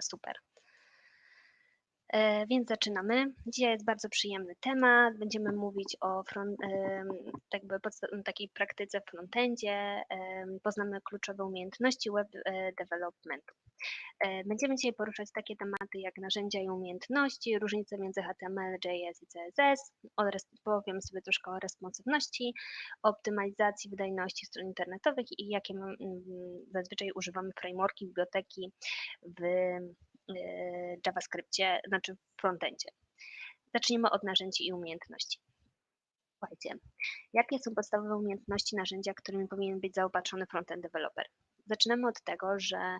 Super. E, Więc zaczynamy. Dzisiaj jest bardzo przyjemny temat. Będziemy mówić o front, jakby podsta- takiej praktyce w frontendzie. em, Poznamy kluczowe umiejętności web e, developmentu. E, Będziemy dzisiaj poruszać takie tematy jak narzędzia i umiejętności, różnice między HTML, JS i CSS. Powiem sobie troszkę o responsywności, optymalizacji wydajności stron internetowych i jakie mm, zazwyczaj używamy frameworki, biblioteki w e, JavaScriptie, znaczy w frontendzie. Zaczniemy od narzędzi i umiejętności. Słuchajcie, jakie są podstawowe umiejętności, narzędzia, którymi powinien być zaopatrzony frontend developer? Zaczynamy od tego, że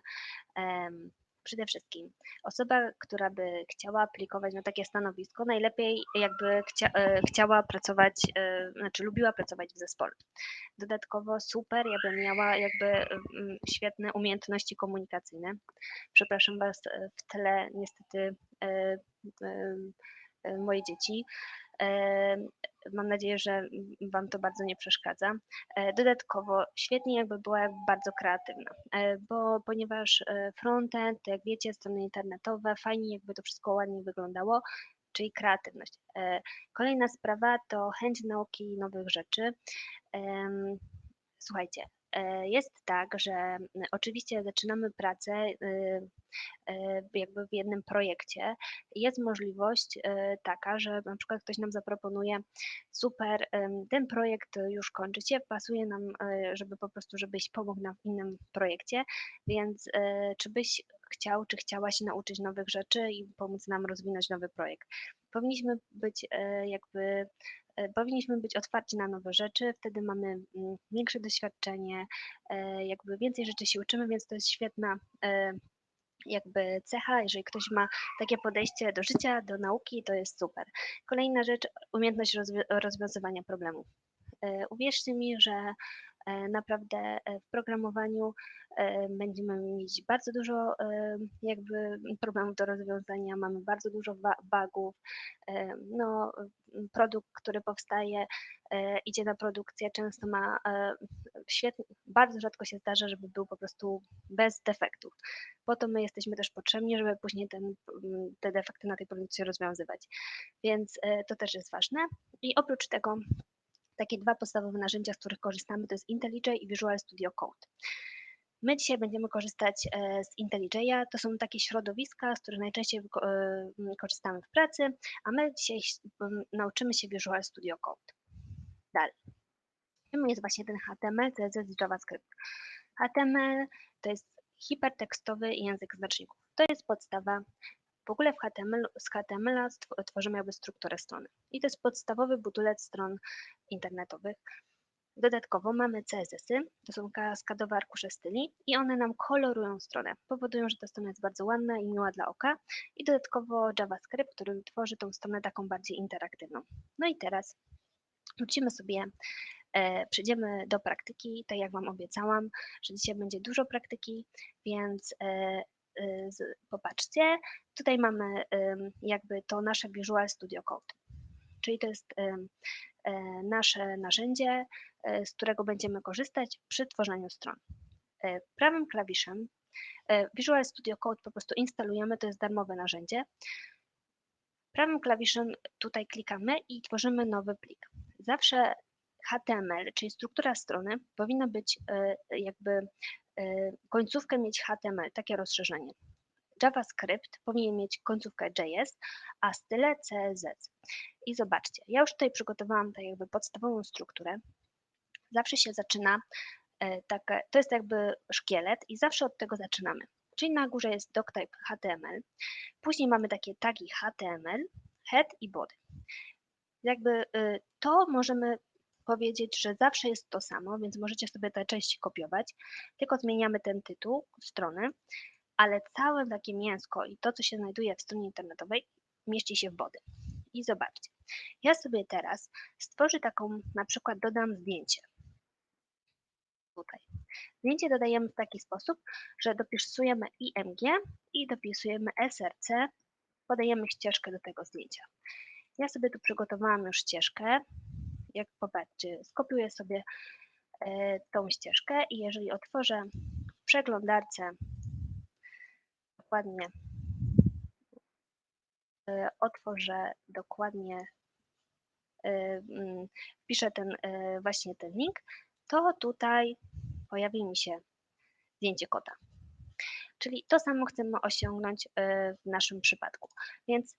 przede wszystkim osoba, która by chciała aplikować na takie stanowisko, najlepiej jakby chcia, e, chciała pracować, e, znaczy lubiła pracować w zespole. Dodatkowo super, jakby miała jakby mm, świetne umiejętności komunikacyjne. Przepraszam Was e, w tle, niestety moje dzieci. Mam nadzieję, że Wam to bardzo nie przeszkadza. E, Dodatkowo świetnie jakby była bardzo kreatywna, e, bo ponieważ e, frontend, jak wiecie, strony internetowe, fajnie jakby to wszystko ładnie wyglądało, czyli kreatywność. Kolejna sprawa to chęć nauki nowych rzeczy. Słuchajcie, jest tak, że m, oczywiście zaczynamy pracę y, e, jakby w jednym projekcie. Jest możliwość e, taka, że na przykład ktoś nam zaproponuje super, ten projekt już kończy się, pasuje nam, e, żeby po prostu, żebyś pomógł nam w innym projekcie, więc e, czy byś chciał, czy chciałaś nauczyć nowych rzeczy i pomóc nam rozwinąć nowy projekt. Powinniśmy być e, jakby e, powinniśmy być otwarci na nowe rzeczy, wtedy mamy mm, większe doświadczenie, e, jakby więcej rzeczy się uczymy, więc to jest świetna e, jakby cecha, jeżeli ktoś ma takie podejście do życia, do nauki, to jest super. Kolejna rzecz, umiejętność rozwi- rozwiązywania problemów. E, Uwierzcie mi, że e, naprawdę e, w programowaniu e, będziemy mieć bardzo dużo e, jakby problemów do rozwiązania, mamy bardzo dużo bugów. E, No, produkt, który powstaje, e, idzie na produkcję, często ma e, świetny, bardzo rzadko się zdarza, żeby był po prostu bez defektów. Po to my jesteśmy też potrzebni, żeby później ten, te defekty na tej produkcji rozwiązywać. Więc e, to też jest ważne. I oprócz tego takie dwa podstawowe narzędzia, z których korzystamy, to jest IntelliJ i Visual Studio Code. My dzisiaj będziemy korzystać e, z IntelliJ'a. To są takie środowiska, z których najczęściej e, korzystamy w pracy, a my dzisiaj nauczymy się Visual Studio Code. Dalej. Czym jest właśnie ten HTML, CSS i JavaScript? HTML to jest hipertekstowy język znaczników. To jest podstawa. W ogóle w HTML, z HTML tworzymy jakby strukturę strony. I to jest podstawowy budulec stron internetowych. Dodatkowo mamy CSS-y, to są kaskadowe arkusze styli i one nam kolorują stronę. Powodują, że ta strona jest bardzo ładna i miła dla oka. I dodatkowo JavaScript, który tworzy tą stronę taką bardziej interaktywną. No i teraz wrócimy sobie E, Przejdziemy do praktyki, tak jak Wam obiecałam, że dzisiaj będzie dużo praktyki, więc e, popatrzcie, tutaj mamy jakby to nasze Visual Studio Code, czyli to jest e, nasze narzędzie, e, z którego będziemy korzystać przy tworzeniu stron. E, Prawym klawiszem Visual Studio Code po prostu instalujemy, to jest darmowe narzędzie. Prawym klawiszem tutaj klikamy i tworzymy nowy plik. Zawsze HTML, czyli struktura strony, powinna być jakby końcówkę mieć HTML, takie rozszerzenie. JavaScript powinien mieć końcówkę JS, a style CSS. I zobaczcie, ja już tutaj przygotowałam tak jakby podstawową strukturę. Zawsze się zaczyna, takie, to jest jakby szkielet i zawsze od tego zaczynamy. Czyli na górze jest doctype HTML, później mamy takie tagi HTML, head i body. Jakby y, to możemy powiedzieć, że zawsze jest to samo, więc możecie sobie te części kopiować, tylko zmieniamy ten tytuł strony, ale całe takie mięsko i to, co się znajduje w stronie internetowej, mieści się w body. I zobaczcie, ja sobie teraz stworzę taką, na przykład dodam zdjęcie. Tutaj. Zdjęcie dodajemy w taki sposób, że dopisujemy IMG i dopisujemy SRC, podajemy ścieżkę do tego zdjęcia. Ja sobie tu przygotowałam już ścieżkę, jak popatrzcie, skopiuję sobie e, tą ścieżkę i jeżeli otworzę przeglądarce dokładnie e, otworzę dokładnie, e, mm, wpiszę ten właśnie ten link, to tutaj pojawi mi się zdjęcie kota. Czyli to samo chcemy osiągnąć w naszym przypadku. Więc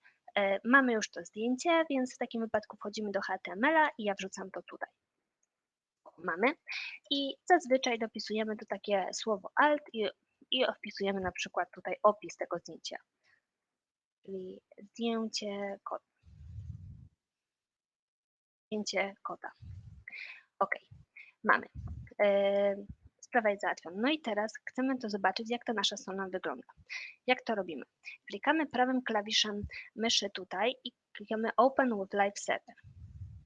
mamy już to zdjęcie, więc w takim wypadku wchodzimy do HTML-a i ja wrzucam to tutaj. Mamy i zazwyczaj dopisujemy tu takie słowo alt i, i wpisujemy na przykład tutaj opis tego zdjęcia czyli zdjęcie kota. Zdjęcie kota. Ok, mamy. Sprawa jest załatwiona. No i teraz chcemy to zobaczyć, jak ta nasza strona wygląda. Jak to robimy? Klikamy prawym klawiszem myszy tutaj i klikamy Open with Live Server.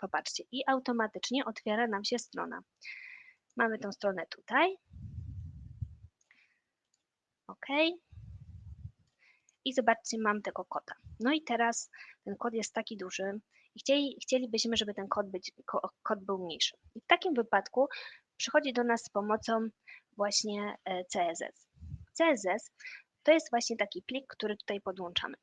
Popatrzcie, i automatycznie otwiera nam się strona. Mamy tą stronę tutaj. OK i zobaczcie, mam tego kota. No i teraz ten kod jest taki duży i chcieli, chcielibyśmy, żeby ten kod, być, kod był mniejszy. I w takim wypadku przychodzi do nas z pomocą właśnie e, CSS. CSS to jest właśnie taki plik, który tutaj podłączamy.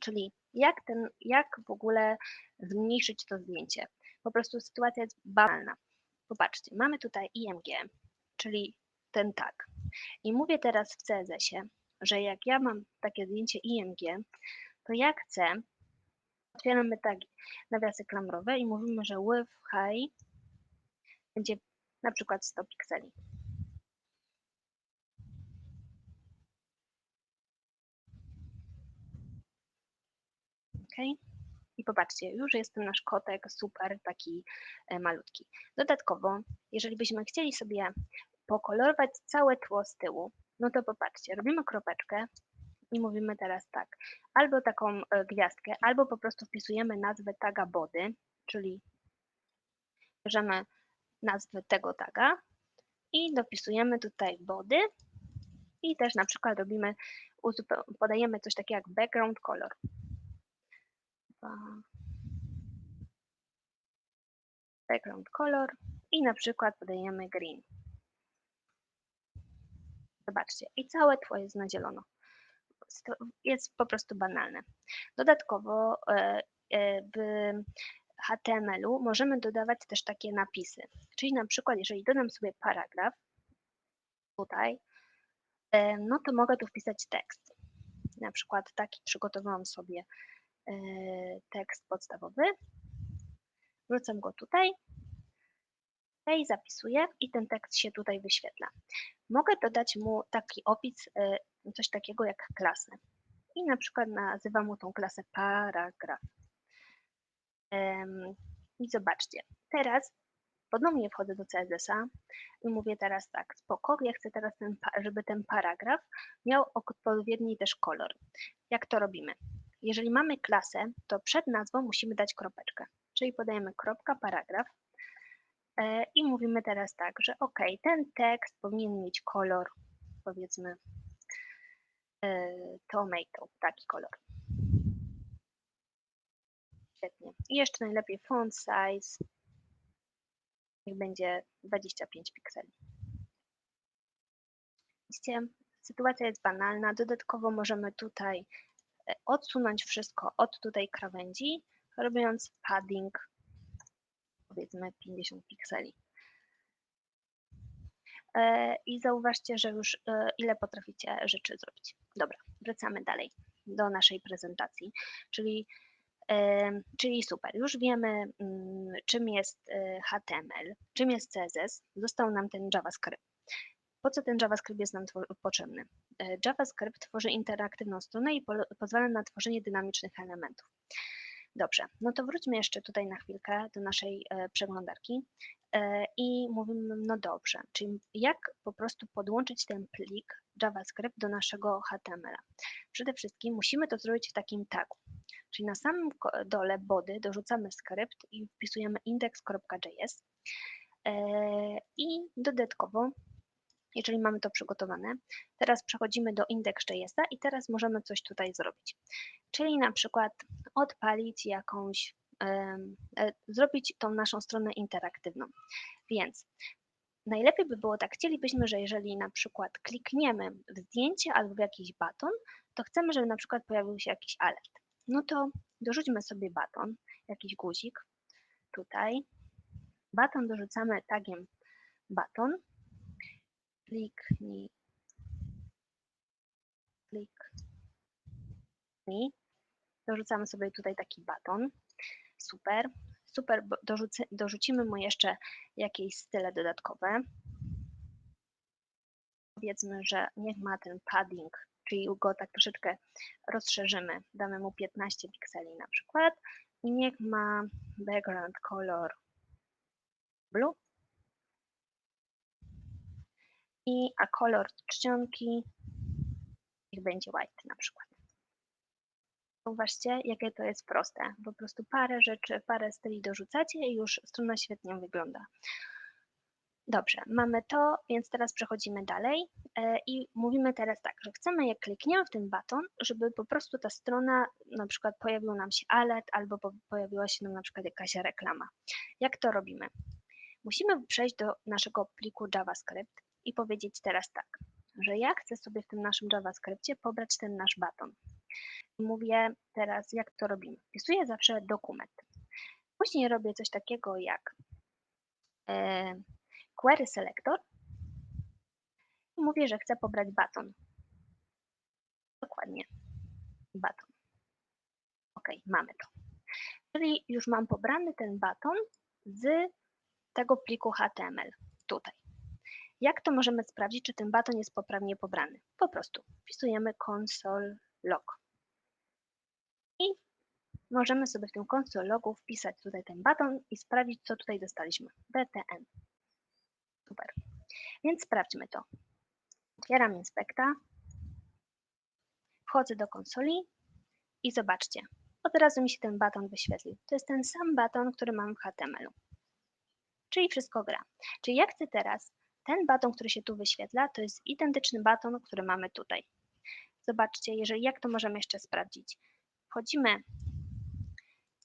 Czyli jak, ten, jak w ogóle zmniejszyć to zdjęcie. Po prostu sytuacja jest banalna. Popatrzcie, mamy tutaj IMG, czyli ten tag. I mówię teraz w CSS-ie, że jak ja mam takie zdjęcie IMG, to ja chcę, otwieramy tagi, nawiasy klamrowe i mówimy, że width high będzie na przykład 100 pikseli. Ok. I popatrzcie, już jest ten nasz kotek super taki e, malutki. Dodatkowo, jeżeli byśmy chcieli sobie pokolorować całe tło z tyłu, no to popatrzcie, robimy kropeczkę i mówimy teraz tak, albo taką e, gwiazdkę, albo po prostu wpisujemy nazwę taga body, czyli bierzemy nazwę tego taga i dopisujemy tutaj body i też na przykład robimy, podajemy coś takiego jak background color. Background color i na przykład podajemy green. Zobaczcie, i całe tło jest na zielono. Jest po prostu banalne. Dodatkowo e, e, w HTML-u możemy dodawać też takie napisy. Czyli na przykład, jeżeli dodam sobie paragraf tutaj, e, no to mogę tu wpisać tekst. Na przykład taki przygotowałam sobie tekst podstawowy. Wrzucam go tutaj i zapisuję i ten tekst się tutaj wyświetla. Mogę dodać mu taki opis, y, coś takiego jak klasę. I na przykład nazywam mu tą klasę paragraf. I zobaczcie, teraz ponownie wchodzę do CSS-a i mówię teraz tak, spoko, ja chcę teraz, ten, żeby ten paragraf miał odpowiedni też kolor. Jak to robimy? Jeżeli mamy klasę, to przed nazwą musimy dać kropeczkę, czyli podajemy kropka paragraf E, I mówimy teraz tak, że ok, ten tekst powinien mieć kolor, powiedzmy e, tomato, taki kolor. Świetnie. I jeszcze najlepiej font size, niech będzie 25 pikseli. Widzicie, sytuacja jest banalna. Dodatkowo możemy tutaj e, odsunąć wszystko od tutaj krawędzi, robiąc padding powiedzmy 50 pikseli. E, I zauważcie, że już e, ile potraficie rzeczy zrobić. Dobra, wracamy dalej do naszej prezentacji, czyli, czyli super. Już wiemy, mm, czym jest HTML, czym jest CSS, został nam ten JavaScript. Po co ten JavaScript jest nam potrzebny? JavaScript tworzy interaktywną stronę i pozwala na tworzenie dynamicznych elementów. Dobrze, no to wróćmy jeszcze tutaj na chwilkę do naszej e, przeglądarki e, i mówimy, no dobrze, czyli jak po prostu podłączyć ten plik JavaScript do naszego HTML-a. Przede wszystkim musimy to zrobić w takim tagu, czyli na samym dole body dorzucamy skrypt i wpisujemy index.js e, i dodatkowo jeżeli mamy to przygotowane. Teraz przechodzimy do index.jsa i teraz możemy coś tutaj zrobić. Czyli na przykład odpalić jakąś, e, zrobić tą naszą stronę interaktywną. Więc najlepiej by było tak, chcielibyśmy, że jeżeli na przykład klikniemy w zdjęcie albo w jakiś baton, to chcemy, żeby na przykład pojawił się jakiś alert. no to dorzućmy sobie baton, jakiś guzik tutaj. Baton dorzucamy tagiem baton. Kliknij, kliknij. Dorzucamy sobie tutaj taki baton. Super. Super, dorzucę, dorzucimy mu jeszcze jakieś style dodatkowe. Powiedzmy, że niech ma ten padding, czyli go tak troszeczkę rozszerzymy. Damy mu 15 pikseli na przykład i niech ma background color blue i a kolor czcionki niech będzie white na przykład. Zauważcie, jakie to jest proste. Po prostu parę rzeczy, parę styli dorzucacie i już strona świetnie wygląda. Dobrze, mamy to, więc teraz przechodzimy dalej e, i mówimy teraz tak, że chcemy, jak klikniemy w ten baton, żeby po prostu ta strona, na przykład pojawił nam się alert albo pojawiła się nam na przykład jakaś reklama. Jak to robimy? Musimy przejść do naszego pliku JavaScript i powiedzieć teraz tak, że ja chcę sobie w tym naszym JavaScriptie pobrać ten nasz baton. Mówię teraz, jak to robimy. Wpisuję zawsze dokument. Później robię coś takiego jak e, query selector i mówię, że chcę pobrać baton. Dokładnie, baton. Ok, mamy to. Czyli już mam pobrany ten baton z tego pliku HTML tutaj. Jak to możemy sprawdzić, czy ten baton jest poprawnie pobrany? Po prostu wpisujemy console log. I możemy sobie w tym console logu wpisać tutaj ten baton i sprawdzić, co tutaj dostaliśmy. btn. Super. Więc sprawdźmy to. Otwieram inspekta. Wchodzę do konsoli i zobaczcie. Od razu mi się ten baton wyświetlił. To jest ten sam baton, który mam w HTML-u. Czyli wszystko gra. Czyli jak chcę teraz ten baton, który się tu wyświetla, to jest identyczny baton, który mamy tutaj. Zobaczcie, jeżeli jak to możemy jeszcze sprawdzić. Wchodzimy,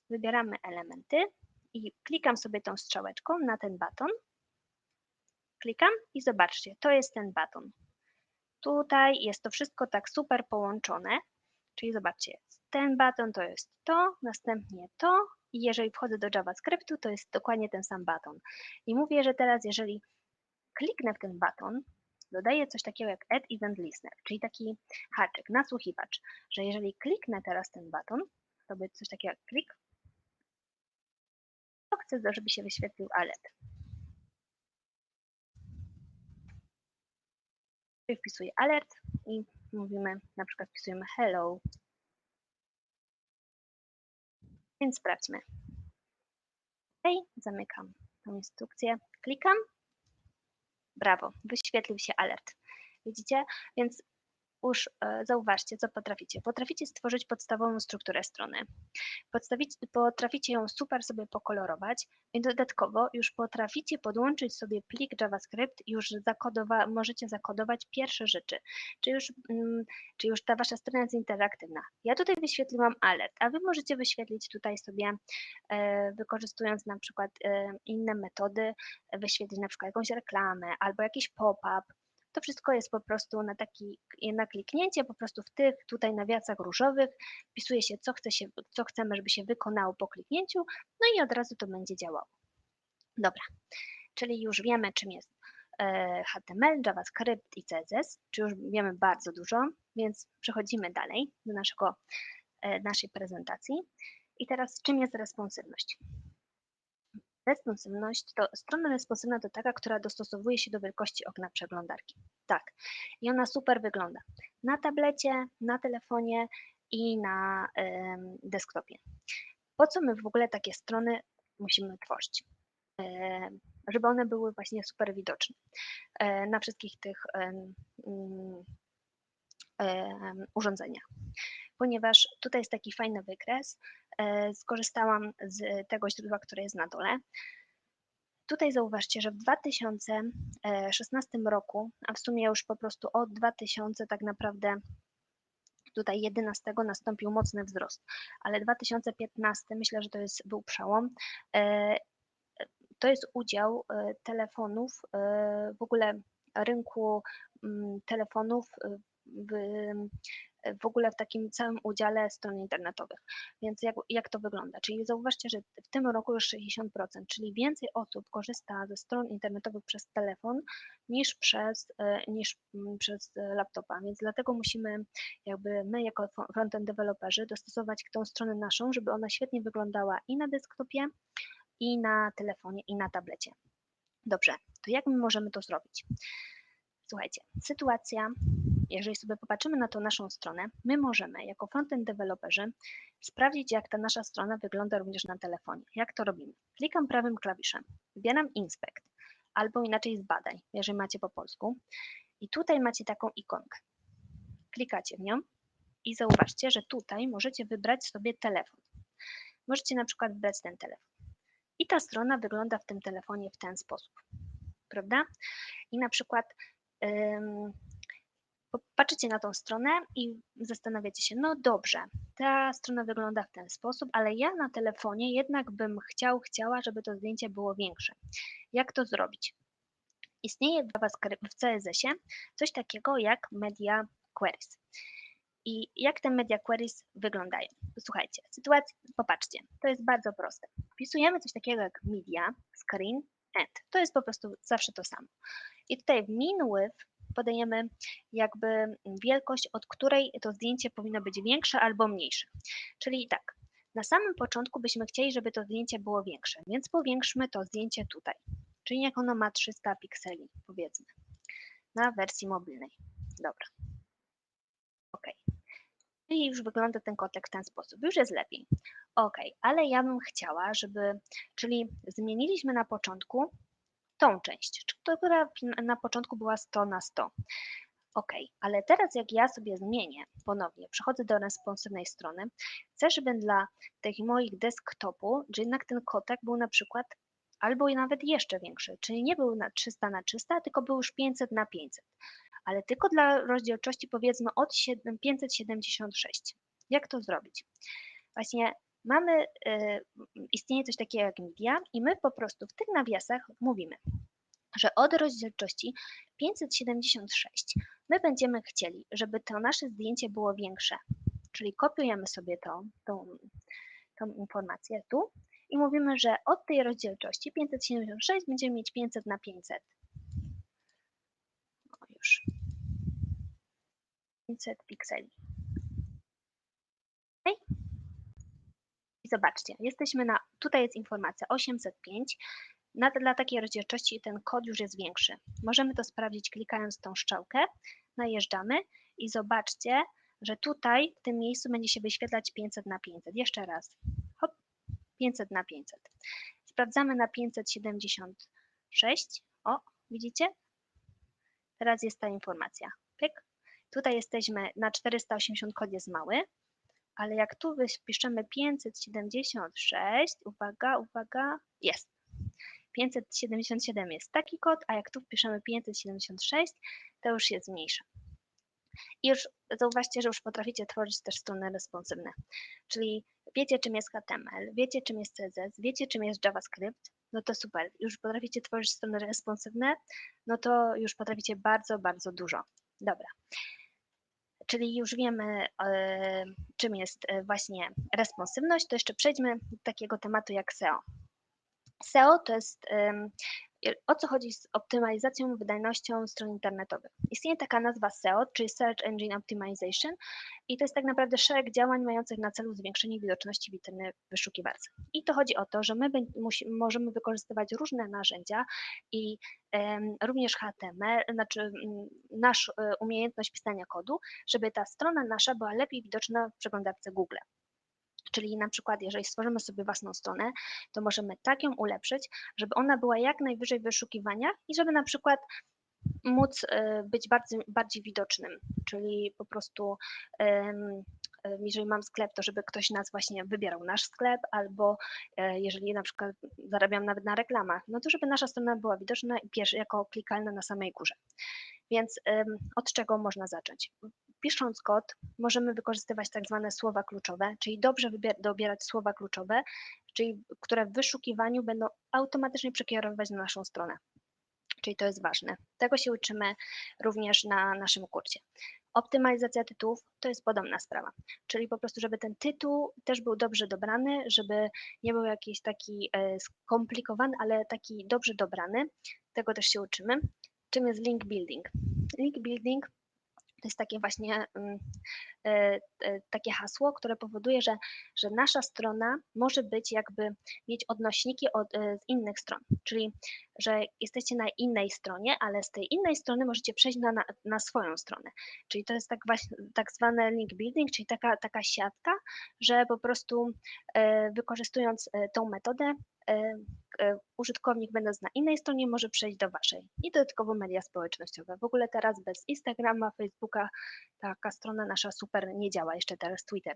wybieramy elementy i klikam sobie tą strzałeczką na ten baton. Klikam i zobaczcie, to jest ten baton. Tutaj jest to wszystko tak super połączone, czyli zobaczcie, ten baton to jest to, następnie to i jeżeli wchodzę do JavaScriptu, to jest dokładnie ten sam baton. I mówię, że teraz jeżeli kliknę w ten baton, dodaję coś takiego jak Add Event Listener, czyli taki haczyk, nasłuchiwacz, że jeżeli kliknę teraz ten baton, robię coś takiego jak klik, to chcę, żeby się wyświetlił alert. Czyli wpisuję alert i mówimy, na przykład wpisujemy hello. Więc sprawdźmy. OK, zamykam tą instrukcję, klikam Brawo, wyświetlił się alert. Widzicie? Więc już e, zauważcie, co potraficie. Potraficie stworzyć podstawową strukturę strony. Potraficie ją super sobie pokolorować i dodatkowo już potraficie podłączyć sobie plik JavaScript już zakodowa możecie zakodować pierwsze rzeczy. Czy już, mm, czy już ta wasza strona jest interaktywna. Ja tutaj wyświetliłam alert, a wy możecie wyświetlić tutaj sobie, e, wykorzystując na przykład e, inne metody, wyświetlić na przykład jakąś reklamę albo jakiś pop-up, to wszystko jest po prostu na taki, na kliknięcie, po prostu w tych tutaj nawiasach różowych wpisuje się, co, chce się, co chcemy, żeby się wykonało po kliknięciu, no i od razu to będzie działało. Dobra, czyli już wiemy, czym jest e, HTML, JavaScript i CSS, czy już wiemy bardzo dużo, więc przechodzimy dalej do naszego, e, naszej prezentacji. I teraz czym jest responsywność? Responsywność to strona responsywna to taka, która dostosowuje się do wielkości okna przeglądarki. Tak. I ona super wygląda. Na tablecie, na telefonie i na y, desktopie. Po co my w ogóle takie strony musimy tworzyć? Y, żeby one były właśnie super widoczne y, na wszystkich tych urządzeniach. Ponieważ tutaj jest taki fajny wykres, E, skorzystałam z tego źródła, które jest na dole. Tutaj zauważcie, że w 2016 roku, a w sumie już po prostu od 2000 tak naprawdę tutaj 11 nastąpił mocny wzrost, ale 2015 myślę, że to jest był przełom. E, to jest udział e, telefonów, w ogóle rynku mm, telefonów w, w ogóle w takim całym udziale stron internetowych. Więc jak, jak to wygląda? Czyli zauważcie, że w tym roku już 60%, czyli więcej osób korzysta ze stron internetowych przez telefon niż przez, e, niż mm, przez laptopa, więc dlatego musimy jakby my jako frontend deweloperzy dostosować tą stronę naszą, żeby ona świetnie wyglądała i na desktopie, i na telefonie, i na tablecie. Dobrze, to jak my możemy to zrobić? Słuchajcie, sytuacja, jeżeli sobie popatrzymy na tą naszą stronę, my możemy jako frontend deweloperzy sprawdzić, jak ta nasza strona wygląda również na telefonie. Jak to robimy? Klikam prawym klawiszem, wybieram Inspect albo inaczej zbadaj, jeżeli macie po polsku. I tutaj macie taką ikonkę. Klikacie w nią i zauważcie, że tutaj możecie wybrać sobie telefon. Możecie na przykład wybrać ten telefon. I ta strona wygląda w tym telefonie w ten sposób, prawda? I na przykład patrzycie na tą stronę i zastanawiacie się, no dobrze, ta strona wygląda w ten sposób, ale ja na telefonie jednak bym chciał, chciała, żeby to zdjęcie było większe. Jak to zrobić? Istnieje w w CSS-ie coś takiego jak Media Queries. I jak te media queries wyglądają? Słuchajcie, sytuacja, popatrzcie, to jest bardzo proste. Wpisujemy coś takiego jak media, screen, end. To jest po prostu zawsze to samo. I tutaj w min width podajemy jakby wielkość, od której to zdjęcie powinno być większe albo mniejsze. Czyli tak, na samym początku byśmy chcieli, żeby to zdjęcie było większe, więc powiększmy to zdjęcie tutaj. Czyli jak ono ma 300 pikseli, powiedzmy, na wersji mobilnej. Dobra. OK. I już wygląda ten kotek w ten sposób. Już jest lepiej. OK, ale ja bym chciała, żeby, czyli zmieniliśmy na początku tą część, która na początku była 100 na 100. OK, ale teraz jak ja sobie zmienię ponownie, przechodzę do responsywnej strony, chcę, żeby dla tych moich desktopu, że jednak ten kotek był na przykład albo nawet jeszcze większy, czyli nie był na 300 na 300, tylko był już 500 na 500, ale tylko dla rozdzielczości powiedzmy od 576. Jak to zrobić? Właśnie mamy, y, istnieje coś takiego jak media i my po prostu w tych nawiasach mówimy, że od rozdzielczości 576 my będziemy chcieli, żeby to nasze zdjęcie było większe, czyli kopiujemy sobie to, tą, tą informację tu i mówimy, że od tej rozdzielczości 576 będziemy mieć 500 na 500. O już. 500 pikseli. Okay. I zobaczcie, jesteśmy na, tutaj jest informacja 805, na, dla takiej rozdzielczości ten kod już jest większy. Możemy to sprawdzić klikając tą strzałkę, najeżdżamy i zobaczcie, że tutaj w tym miejscu będzie się wyświetlać 500 na 500. Jeszcze raz. Hop, 500 na 500. Sprawdzamy na 576. O, widzicie? Teraz jest ta informacja. Pyk. Tutaj jesteśmy na 480 kod jest mały, ale jak tu wpiszemy 576, uwaga, uwaga, jest. 577 jest taki kod, a jak tu wpiszemy 576, to już jest mniejsza. I już zauważcie, że już potraficie tworzyć też strony responsywne. Czyli wiecie, czym jest HTML, wiecie, czym jest CSS, wiecie, czym jest JavaScript, no to super. Już potraficie tworzyć strony responsywne, no to już potraficie bardzo, bardzo dużo. Dobra. Czyli już wiemy, e, czym jest e, właśnie responsywność, to jeszcze przejdźmy do takiego tematu jak SEO. SEO to jest o co chodzi z optymalizacją, wydajnością stron internetowych. Istnieje taka nazwa SEO, czyli Search Engine Optimization i to jest tak naprawdę szereg działań mających na celu zwiększenie widoczności witryny wyszukiwarcy. I to chodzi o to, że my możemy wykorzystywać różne narzędzia i również HTML, znaczy nasz um, umiejętność pisania kodu, żeby ta strona nasza była lepiej widoczna w przeglądarce Google. Czyli na przykład, jeżeli stworzymy sobie własną stronę, to możemy tak ją ulepszyć, żeby ona była jak najwyżej w wyszukiwaniach i żeby na przykład móc e, być bardziej, bardziej widocznym, czyli po prostu jeżeli mam sklep, to żeby ktoś nas właśnie wybierał nasz sklep, albo e, jeżeli na przykład zarabiam nawet na reklamach, no to żeby nasza strona była widoczna i jako klikalna na samej górze. Więc od czego można zacząć? Pisząc kod możemy wykorzystywać tak zwane słowa kluczowe, czyli dobrze dobierać słowa kluczowe, czyli które w wyszukiwaniu będą automatycznie przekierowywać na naszą stronę. Czyli to jest ważne. Tego się uczymy również na naszym kursie. Optymalizacja tytułów to jest podobna sprawa, czyli po prostu, żeby ten tytuł też był dobrze dobrany, żeby nie był jakiś taki e, skomplikowany, ale taki dobrze dobrany. Tego też się uczymy. Czym jest link building? Link building to jest takie właśnie mm, e, e, takie hasło, które powoduje, że, że nasza strona może być jakby mieć odnośniki od, e, z innych stron, czyli że jesteście na innej stronie, ale z tej innej strony możecie przejść na, na, swoją stronę. Czyli to jest tak właśnie tak zwane link building, czyli taka, taka siatka, że po prostu wykorzystując tą metodę użytkownik będąc na innej stronie może przejść do waszej. I dodatkowo media społecznościowe. W ogóle teraz bez Instagrama, Facebooka taka strona nasza super nie działa, jeszcze teraz Twitter.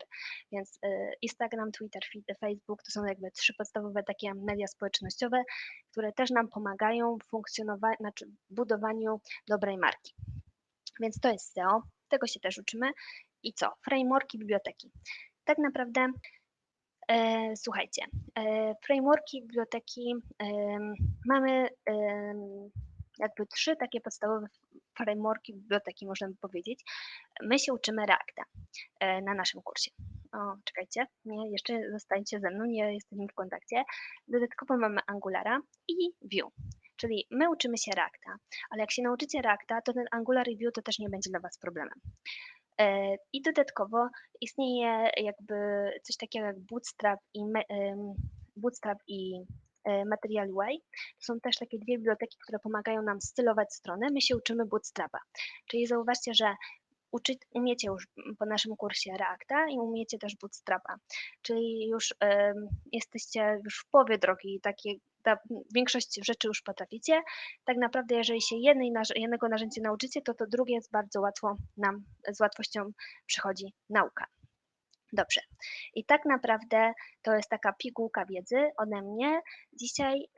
Więc e, Instagram, Twitter, Facebook to są jakby trzy podstawowe takie media społecznościowe, które też nam pomagają w funkcjonowaniu, znaczy budowaniu dobrej marki. Więc to jest SEO, tego się też uczymy. I co? Frameworki, biblioteki. Tak naprawdę E, słuchajcie, e, frameworki, biblioteki, mamy jakby trzy takie podstawowe frameworki, biblioteki, można by powiedzieć. My się uczymy Reacta e, na naszym kursie. O, czekajcie, nie, jeszcze zostańcie ze mną, nie jesteśmy w kontakcie. Dodatkowo mamy Angulara i Vue. Czyli my uczymy się Reacta, ale jak się nauczycie Reacta, to ten Angular i Vue to też nie będzie dla Was problemem. E, I dodatkowo istnieje jakby coś takiego jak Bootstrap i, Bootstrap i e, Material Way. To są też takie dwie biblioteki, które pomagają nam stylować stronę. My się uczymy Bootstrapa. Czyli zauważcie, że uczy, umiecie już po naszym kursie Reacta i umiecie też Bootstrapa, czyli już jesteście już w połowie drogi, takie, ta, większość rzeczy już potraficie. Tak naprawdę, jeżeli się jednej, jednego narzędzia nauczycie, to to drugie jest bardzo łatwo nam, z łatwością przychodzi nauka. Dobrze. I tak naprawdę to jest taka pigułka wiedzy ode mnie. Dzisiaj,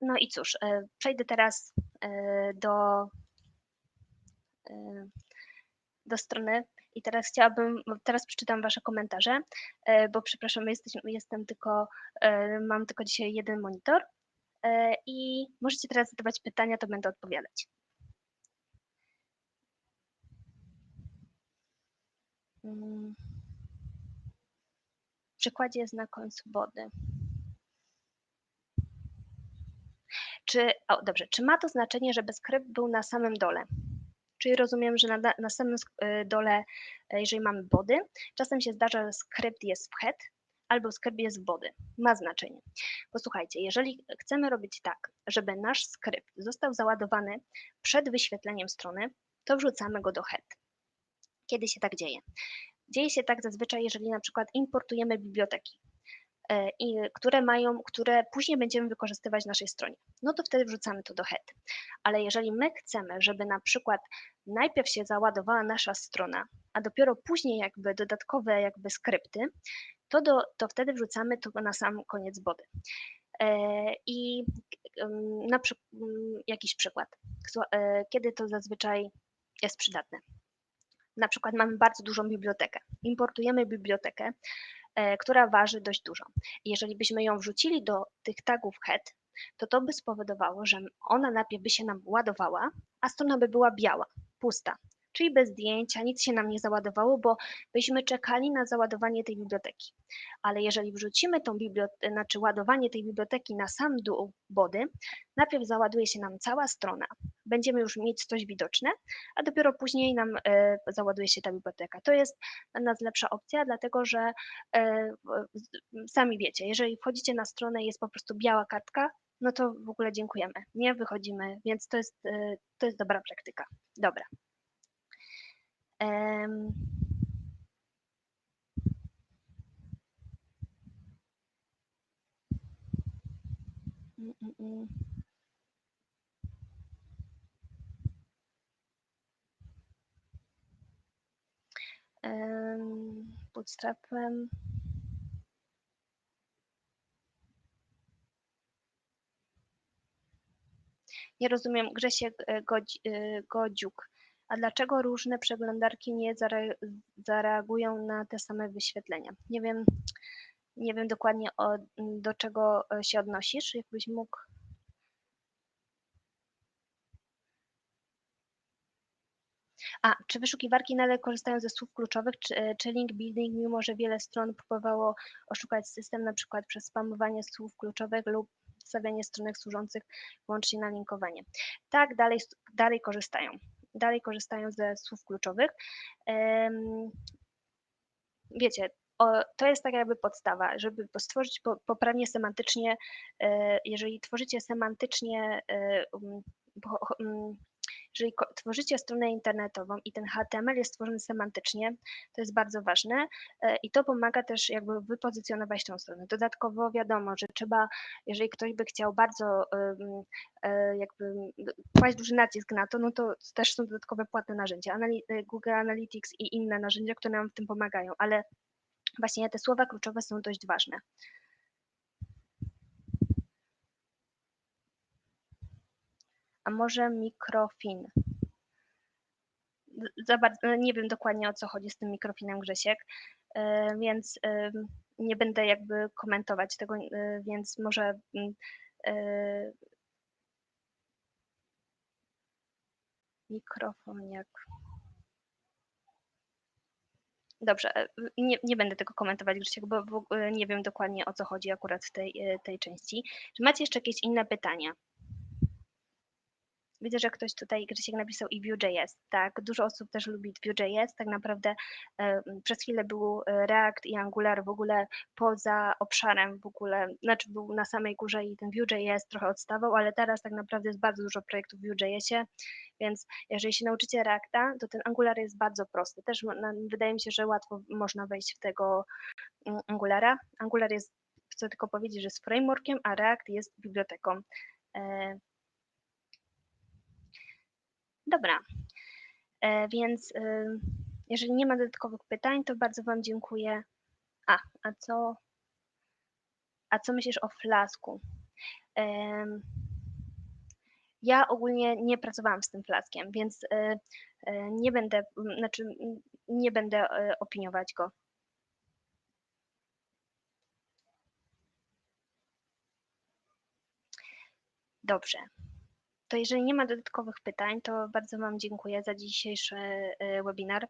no i cóż, e, przejdę teraz e, do e, do strony i teraz chciałabym, teraz przeczytam Wasze komentarze, e, bo przepraszam, jestem tylko, e, mam tylko dzisiaj jeden monitor e, i możecie teraz zadawać pytania, to będę odpowiadać. Mm. W przykładzie jest na końcu wody. Czy, o, dobrze, czy ma to znaczenie, żeby skrypt był na samym dole? Czyli rozumiem, że na, na samym e, dole, e, jeżeli mamy body, czasem się zdarza, że skrypt jest w head albo skrypt jest w body. Ma znaczenie. Posłuchajcie, jeżeli chcemy robić tak, żeby nasz skrypt został załadowany przed wyświetleniem strony, to wrzucamy go do head. Kiedy się tak dzieje? Dzieje się tak zazwyczaj, jeżeli na przykład importujemy biblioteki. E, i które mają, które później będziemy wykorzystywać w naszej stronie. No to wtedy wrzucamy to do head. Ale jeżeli my chcemy, żeby na przykład najpierw się załadowała nasza strona, a dopiero później jakby dodatkowe jakby skrypty, to, do, to wtedy wrzucamy to na sam koniec body. E, I na przykład, jakiś przykład, e, kiedy to zazwyczaj jest przydatne. Na przykład mamy bardzo dużą bibliotekę. Importujemy bibliotekę, która waży dość dużo. Jeżeli byśmy ją wrzucili do tych tagów head, to to by spowodowało, że ona najpierw by się nam ładowała, a strona by była biała, pusta, czyli bez zdjęcia, nic się nam nie załadowało, bo byśmy czekali na załadowanie tej biblioteki. Ale jeżeli wrzucimy tą bibliotekę, znaczy ładowanie tej biblioteki na sam dół body, najpierw załaduje się nam cała strona, będziemy już mieć coś widoczne, a dopiero później nam e, załaduje się ta biblioteka. To jest dla nas lepsza opcja, dlatego że e, sami wiecie, jeżeli wchodzicie na stronę i jest po prostu biała kartka, no to w ogóle dziękujemy, nie wychodzimy, więc to jest, e, to jest dobra praktyka. Dobra. Um, bootstrapem Nie rozumiem, Grzesiek e, e, Godziuk. A dlaczego różne przeglądarki nie zareagują na te same wyświetlenia? Nie wiem, nie wiem dokładnie o, do czego e, się odnosisz. Jakbyś mógł A, czy wyszukiwarki nadal korzystają ze słów kluczowych, czy, e, czy link building, mimo że wiele stron próbowało oszukać system na przykład przez spamowanie słów kluczowych lub wstawianie stronek służących wyłącznie na linkowanie? Tak, dalej, dalej korzystają. Dalej korzystają ze słów kluczowych. Wiecie, o, to jest tak jakby podstawa, żeby stworzyć po- poprawnie semantycznie, e, jeżeli tworzycie semantycznie, e, um, um, jeżeli tworzycie stronę internetową i ten HTML jest stworzony semantycznie, to jest bardzo ważne e, i to pomaga też jakby wypozycjonować tą stronę. Dodatkowo wiadomo, że trzeba, jeżeli ktoś by chciał bardzo e, jakby kłaść duży nacisk na to, no to też są dodatkowe płatne narzędzia, e, Google Analytics i inne narzędzia, które nam w tym pomagają, ale właśnie te słowa kluczowe są dość ważne. A może mikrofin? Bardzo, nie wiem dokładnie o co chodzi z tym mikrofinem Grzesiek, e, więc e, nie będę jakby komentować tego, e, więc może mm, mikrofon jak Dobrze, nie, nie będę tego komentować, Grzesiek, bo nie wiem dokładnie o co chodzi akurat w tej, tej części. Czy macie jeszcze jakieś inne pytania? Widzę, że ktoś tutaj, Grzesiek napisał i Vue.js. Tak, dużo osób też lubi Vue.js. Tak naprawdę e, przez chwilę był e, React i Angular w ogóle poza obszarem w ogóle, znaczy był na samej górze i ten Vue.js trochę odstawał, ale teraz tak naprawdę jest bardzo dużo projektów w Vue.jsie, więc jeżeli się nauczycie Reacta, to ten Angular jest bardzo prosty. Też wydaje mi się, że łatwo można wejść w tego mm, Angulara. Angular jest, chcę tylko powiedzieć, że jest frameworkiem, a React jest biblioteką. E, Dobra, E, więc y, jeżeli nie ma dodatkowych pytań, to bardzo Wam dziękuję. A, a co, a co myślisz o flasku? Ja ogólnie nie pracowałam z tym flaskiem, więc y, y, nie będę, znaczy nie będę opiniować go. Dobrze. To jeżeli nie ma dodatkowych pytań, to bardzo Wam dziękuję za dzisiejszy y, webinar.